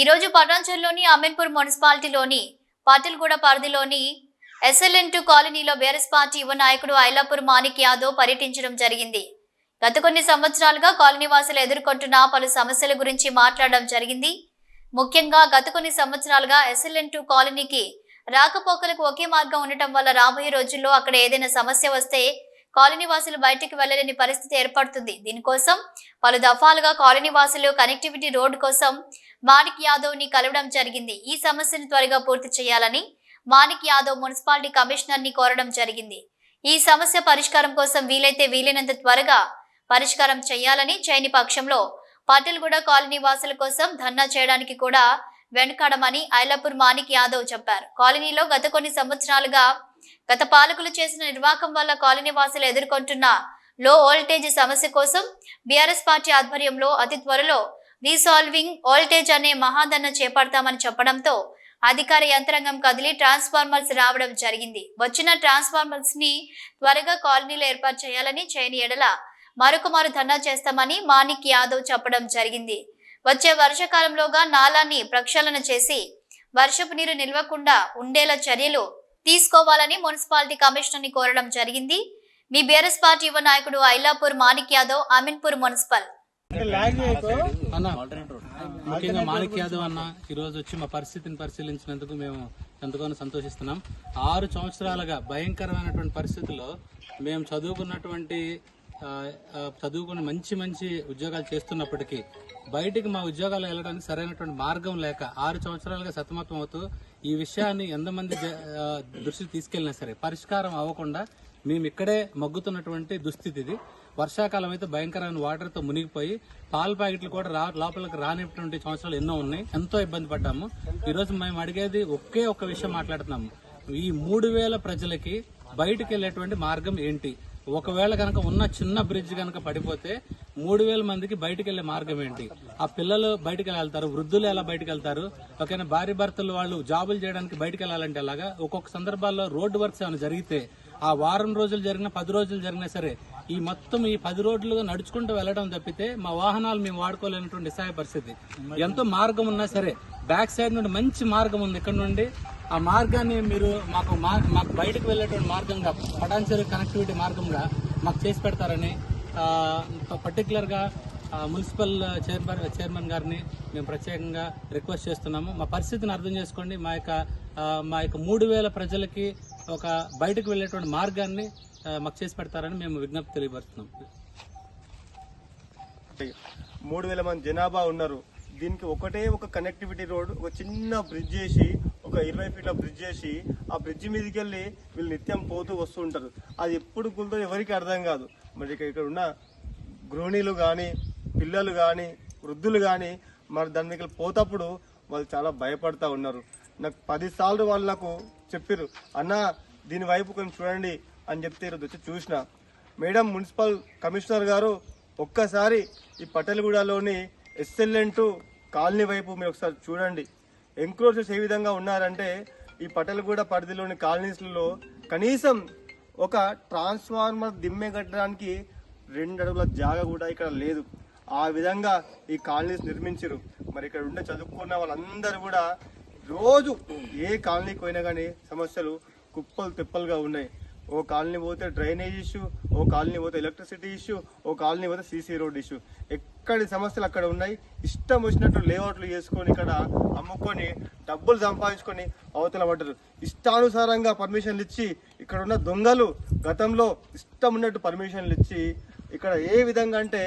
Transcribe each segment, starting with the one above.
ఈరోజు పటాన్చర్లోని అమీన్పూర్ మున్సిపాలిటీలోని పాటిల్గూడ పరిధిలోని ఎస్ఎల్ఎన్ టూ కాలనీలో బీఆర్ఎస్ పార్టీ యువ నాయకుడు ఐలాపూర్ మాణిక్ యాదవ్ పర్యటించడం జరిగింది. గత కొన్ని సంవత్సరాలుగా కాలనీ వాసులు ఎదుర్కొంటున్న పలు సమస్యల గురించి మాట్లాడడం జరిగింది. ముఖ్యంగా గత కొన్ని సంవత్సరాలుగా ఎస్ఎల్ఎన్ టూ కాలనీకి రాకపోకలకు ఒకే మార్గం ఉండటం వల్ల రాబోయే రోజుల్లో అక్కడ ఏదైనా సమస్య వస్తే కాలనీ వాసులు బయటికి వెళ్ళలేని పరిస్థితి ఏర్పడుతుంది. దీనికోసం పలు దఫాలుగా కాలనీ వాసులు కనెక్టివిటీ రోడ్డు కోసం మాణిక్ యాదవ్ని కలవడం జరిగింది. ఈ సమస్యను త్వరగా పూర్తి చేయాలని మాణిక్ యాదవ్ మున్సిపాలిటీ కమిషనర్ని కోరడం జరిగింది. ఈ సమస్య పరిష్కారం కోసం వీలైతే వీలైనంత త్వరగా పరిష్కారం చేయాలని చేయని పక్షంలో పాటిల్గూడ కాలనీ వాసుల కోసం ధర్నా చేయడానికి కూడా వెనుకాడమని ఐలాపూర్ మాణిక్ యాదవ్ చెప్పారు. కాలనీలో గత కొన్ని సంవత్సరాలుగా గత పాలకులు చేసిన నిర్వాకం వల్ల కాలనీ వాసులు ఎదుర్కొంటున్న లో వోల్టేజ్ సమస్య కోసం బీఆర్ఎస్ పార్టీ ఆధ్వర్యంలో అతి త్వరలో రీసాల్వింగ్ వోల్టేజ్ అనే మహాదన్న చేపడతామని చెప్పడంతో అధికార యంత్రాంగం కదిలి ట్రాన్స్ఫార్మర్స్ రావడం జరిగింది. వచ్చిన ట్రాన్స్ఫార్మర్స్ని త్వరగా కాలనీలో ఏర్పాటు చేయాలని చేయని ఎడల మరొక మారు ధర్నా చేస్తామని మాణిక్ యాదవ్ చెప్పడం జరిగింది. వచ్చే వర్షకాలంలోగా నాలాన్ని ప్రక్షాళన చేసి వర్షపు నీరు నిల్వకుండా ఉండేలా చర్యలు తీసుకోవాలని మున్సిపాలిటీ కమిషనర్ని కోరడం జరిగింది. మీ బీఆర్ఎస్ పార్టీ యువ నాయకుడు ఐలాపూర్ మాణిక్ యాదవ్ అమీన్పూర్ మున్సిపల్. అన్న ముఖ్యంగా మాణిక్ యాదవ్ అన్న ఈ రోజు వచ్చి మా పరిస్థితిని పరిశీలించినందుకు మేము ఎంతగానో సంతోషిస్తున్నాం. ఆరు సంవత్సరాలుగా భయంకరమైనటువంటి పరిస్థితుల్లో మేము చదువుకున్నటువంటి చదువుకుని మంచి మంచి ఉద్యోగాలు చేస్తున్నప్పటికీ బయటికి మా ఉద్యోగాలు వెళ్ళడానికి సరైనటువంటి మార్గం లేక ఆరు సంవత్సరాలుగా సతమతం అవుతూ ఈ విషయాన్ని ఎంతమంది దృష్టికి తీసుకెళ్ళినా సరే పరిష్కారం అవ్వకుండా మేము ఇక్కడే మగ్గుతున్నటువంటి దుస్థితి ఇది. వర్షాకాలం అయితే భయంకరమైన వాటర్తో మునిగిపోయి పాల ప్యాకెట్లు కూడా రా లోపలికి రానిటువంటి సంవత్సరాలు ఎన్నో ఉన్నాయి. ఎంతో ఇబ్బంది పడ్డాము. ఈ రోజు మేము అడిగేది ఒకే ఒక్క విషయం మాట్లాడుతున్నాము ఈ మూడు వేల ప్రజలకి బయటికి వెళ్ళేటువంటి మార్గం ఏంటి? ఒకవేళ కనుక ఉన్న చిన్న బ్రిడ్జ్ కనుక పడిపోతే మూడు వేల మందికి బయటకు వెళ్ళే మార్గం ఏంటి? ఆ పిల్లలు బయటికి వెళ్తారు వృద్ధులు ఎలా బయటకు వెళ్తారు? ఒకవేళ భార్య భర్తలు వాళ్ళు జాబులు చేయడానికి బయటకు వెళ్ళాలంటే ఎలాగా? ఒక్కొక్క సందర్భాల్లో రోడ్డు వర్క్స్ ఏమైనా జరిగితే ఆ వారం రోజులు జరిగిన పది రోజులు జరిగినా సరే ఈ మొత్తం ఈ పది రోడ్లుగా నడుచుకుంటూ వెళ్ళడం తప్పితే మా వాహనాలు మేము వాడుకోలేనటువంటి నిస్సాయ పరిస్థితి. ఎంతో మార్గం ఉన్నా సరే బ్యాక్ సైడ్ నుండి మంచి మార్గం ఉంది ఇక్కడ నుండి. ఆ మార్గాన్ని మీరు మాకు మా- మాకు బయటకు వెళ్ళేటువంటి మార్గంగా పటాన్చెరు కనెక్టివిటీ మార్గంగా మాకు చేసి పెడతారని పర్టికులర్గా మున్సిపల్ చైర్మన్ చైర్మన్ గారిని మేము ప్రత్యేకంగా రిక్వెస్ట్ చేస్తున్నాము. మా పరిస్థితిని అర్థం చేసుకోండి. మా యొక్క మా యొక్క మూడు వేల ప్రజలకి ఒక బయటకు వెళ్ళేటువంటి మార్గాన్ని మాకు చేసి పెడతారని మేము విజ్ఞప్తి తెలియపరుస్తున్నాం. మూడు వేల మంది జనాభా ఉన్నారు. దీనికి ఒకటే ఒక కనెక్టివిటీ రోడ్ ఒక చిన్న బ్రిడ్జ్ చేసి ఒక ఇరవై ఫీట్ల బ్రిడ్జ్ చేసి ఆ బ్రిడ్జ్ మీదకి వెళ్ళి వీళ్ళు నిత్యం పోతూ వస్తూ ఉంటారు. అది ఎప్పుడు కూలుతో ఎవరికి అర్థం కాదు. మరి ఇక్కడ ఉన్న గృహిణీలు కానీ పిల్లలు కానీ వృద్ధులు కానీ మరి దాని దగ్గర పోతప్పుడు వాళ్ళు చాలా భయపడతా ఉన్నారు. నాకు పదిసార్లు వాళ్ళు నాకు చెప్పారు అన్న దీని వైపు కొంచెం చూడండి అని చెప్తే ఈరోజు వచ్చి చూసిన. మేడం మున్సిపల్ కమిషనర్ గారు ఒక్కసారి ఈ పటేల్గూడలోని ఎస్ఎల్ఎన్ టు కాలనీ వైపు మీరు ఒకసారి చూడండి. ఎంక్రోచెస్ ఏ విధంగా ఉన్నారంటే ఈ పటేల్గూడ పరిధిలోని కాలనీస్లలో కనీసం ఒక ట్రాన్స్ఫార్మర్ దిమ్మె కట్టడానికి రెండు అడుగుల జాగా కూడా ఇక్కడ లేదు. ఆ విధంగా ఈ కాలనీస్ నిర్మించరు మరి ఇక్కడ ఉండే చదువుకున్న వాళ్ళందరూ కూడా రోజు ఏ కాలనీకి పోయినా కానీ సమస్యలు కుప్పలు తిప్పలుగా ఉన్నాయి. ఓ కాలనీ పోతే డ్రైనేజ్ ఇష్యూ ఓ కాలనీ పోతే ఎలక్ట్రిసిటీ ఇష్యూ ఓ కాలనీ పోతే సీసీ రోడ్ ఇష్యూ. ఎక్కడి సమస్యలు అక్కడ ఉన్నాయి? ఇష్టం వచ్చినట్టు లేఅవుట్లు చేసుకొని ఇక్కడ అమ్ముకొని డబ్బులు సంపాదించుకొని అవతల పడ్డారు. ఇష్టానుసారంగా పర్మిషన్లు ఇచ్చి ఇక్కడ ఉన్న దొంగలు గతంలో ఇష్టం ఉన్నట్టు పర్మిషన్లు ఇచ్చి ఇక్కడ ఏ విధంగా అంటే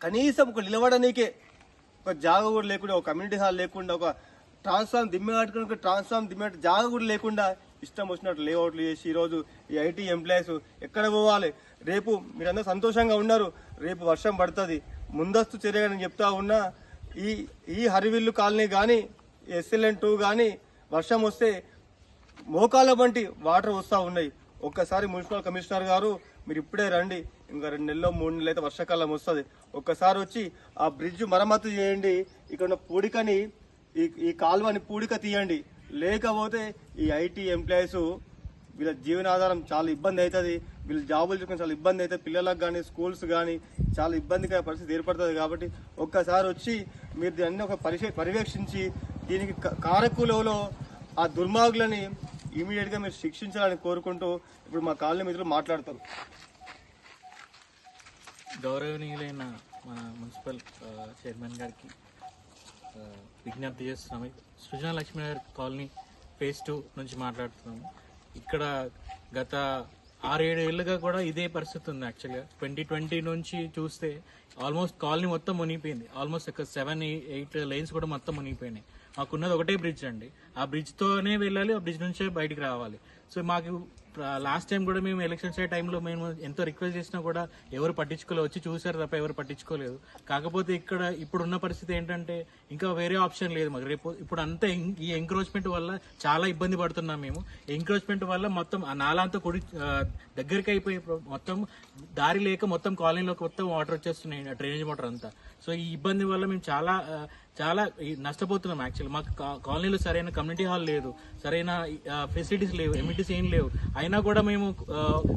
కనీసం ఒక నిలబడనీకే ఒక జాగ కూడా లేకుండా ఒక కమ్యూనిటీ హాల్ లేకుండా ఒక ట్రాన్స్ఫార్మ్ దిమ్మె కట్టుకుని ట్రాన్స్ఫార్మ్ దిమ్మె జాగ కూడా లేకుండా ఇష్టం వచ్చినట్టు లేఅవుట్లు చేసి ఈరోజు ఈ ఐటీ ఎంప్లాయీస్ ఎక్కడ పోవాలి? రేపు మీరందరూ సంతోషంగా ఉన్నారు. రేపు వర్షం పడుతుంది. ముందస్తు చర్యగా నేను చెప్తా ఉన్నా ఈ ఈ హరివిల్లు కాలనీ కానీ ఎస్ఎల్ఎన్ టూ కానీ వర్షం వస్తే మోకాల వంటి వాటర్ వస్తూ ఉన్నాయి. ఒక్కసారి మున్సిపల్ కమిషనర్ గారు మీరు ఇప్పుడే రండి. ఇంకా రెండు నెలల్లో మూడు నెలలు అయితే వర్షాకాలం వస్తుంది. ఒక్కసారి వచ్చి ఆ బ్రిడ్జ్ మరమ్మతు చేయండి. ఇక్కడ ఉన్న ఈ ఈ కాలువని పూడిక తీయండి. లేకపోతే ఈ ఐటీ ఎంప్లాయీస్ వీళ్ళ జీవనాధారం చాలా ఇబ్బంది అవుతుంది. వీళ్ళు జాబులు చేసుకుని చాలా ఇబ్బంది అవుతుంది. పిల్లలకు కానీ స్కూల్స్ కానీ చాలా ఇబ్బందికర పరిస్థితి ఏర్పడుతుంది కాబట్టి ఒక్కసారి వచ్చి మీరు దాన్ని ఒక పర్యవేక్షించి దీనికి క- కారకులలో ఆ దుర్మార్గులని ఇమీడియట్గా మీరు శిక్షించాలని కోరుకుంటూ ఇప్పుడు మా కాలనీ మిత్రులు మాట్లాడతారు. గౌరవనీయులైన మన మున్సిపల్ చైర్మన్ గారికి విజ్ఞప్తి చేస్తున్నాము. Srujana Lakshminagar colony phase two నుంచి మాట్లాడుతున్నాము. ఇక్కడ గత ఆరేడు ఏళ్ళుగా కూడా ఇదే పరిస్థితి ఉంది యాక్చువల్గా ట్వంటీ ట్వంటీ నుంచి చూస్తే ఆల్మోస్ట్ కాలనీ మొత్తం మునిగిపోయింది. ఆల్మోస్ట్ ఒక సెవెన్ ఎయిట్ లైన్స్ కూడా మొత్తం మునిగిపోయినాయి. మాకున్నది ఒకటే బ్రిడ్జ్ అండి. ఆ బ్రిడ్జ్తోనే వెళ్ళాలి ఆ బ్రిడ్జ్ నుంచే బయటికి రావాలి. సో మాకు లాస్ట్ టైం కూడా మేము ఎలక్షన్స్ అయ్యే టైంలో మేము ఎంతో రిక్వెస్ట్ చేసినా కూడా ఎవరు పట్టించుకోలేదు వచ్చి చూసారు తప్ప ఎవరు పట్టించుకోలేదు. కాకపోతే ఇక్కడ ఇప్పుడున్న పరిస్థితి ఏంటంటే ఇంకా వేరే ఆప్షన్ లేదు మాకు. రేపు ఇప్పుడు అంతా ఎం- ఈ ఎంక్రోచ్మెంట్ వల్ల చాలా ఇబ్బంది పడుతున్నాం మేము. ఎంక్రోచ్మెంట్ వల్ల మొత్తం ఆ నాలా కుడి దగ్గరికి అయిపోయి మొత్తం దారి లేక మొత్తం కాలనీలోకి మొత్తం వాటర్ వచ్చేస్తున్నాయి డ్రైనేజ్ వాటర్ అంతా. సో ఈ ఇబ్బంది వల్ల మేము చాలా చాలా నష్టపోతున్నాం యాక్చువల్లీ మాకు కాలనీలో సరైన కమ్యూనిటీ హాల్ లేదు సరైన ఫెసిలిటీస్ లేవు ఎమ్యూనిటీస్ ఏం లేవు. అయినా కూడా మేము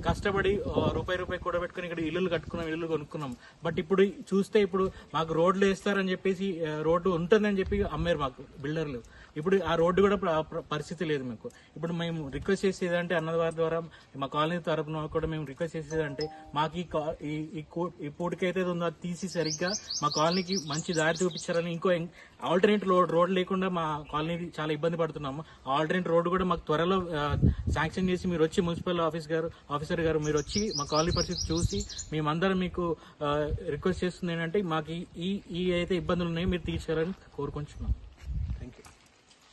కష్టపడి రూపాయి రూపాయి కూడా పెట్టుకుని ఇక్కడ ఇల్లులు కట్టుకున్నాం ఇల్లు కొనుక్కున్నాం. బట్ ఇప్పుడు చూస్తే ఇప్పుడు మాకు రోడ్లు వేస్తారని చెప్పేసి రోడ్డు ఉంటుందని చెప్పి అమ్మారు మాకు బిల్డర్లు. ఇప్పుడు ఆ రోడ్డు కూడా పరిస్థితి లేదు మీకు. ఇప్పుడు మేము రిక్వెస్ట్ చేసేది అంటే అన్నవారి ద్వారా మా కాలనీ తరపున కూడా మేము రిక్వెస్ట్ చేసేది అంటే మాకు ఈ ఈ- పూటకైతే ఉందో అది తీసి సరిగ్గా మా కాలనీకి మంచి దారి చూపించారని ఇంకో ఆల్టర్నేట్ రోడ్ రోడ్ లేకుండా మా కాలనీ చాలా ఇబ్బంది పడుతున్నాము. ఆల్టర్నేట్ రోడ్ కూడా మాకు త్వరలో శాంక్షన్ చేసి మీరు వచ్చి మున్సిపల్ ఆఫీస్ గారు ఆఫీసర్ గారు మీరు వచ్చి మా కాలనీ పరిస్థితి చూసి మేమందరం మీకు రిక్వెస్ట్ చేస్తుంది ఏంటంటే మాకు ఈ- ఈ అయితే ఇబ్బందులు ఉన్నాయి మీరు తీర్చారని కోరుకుంటున్నాం.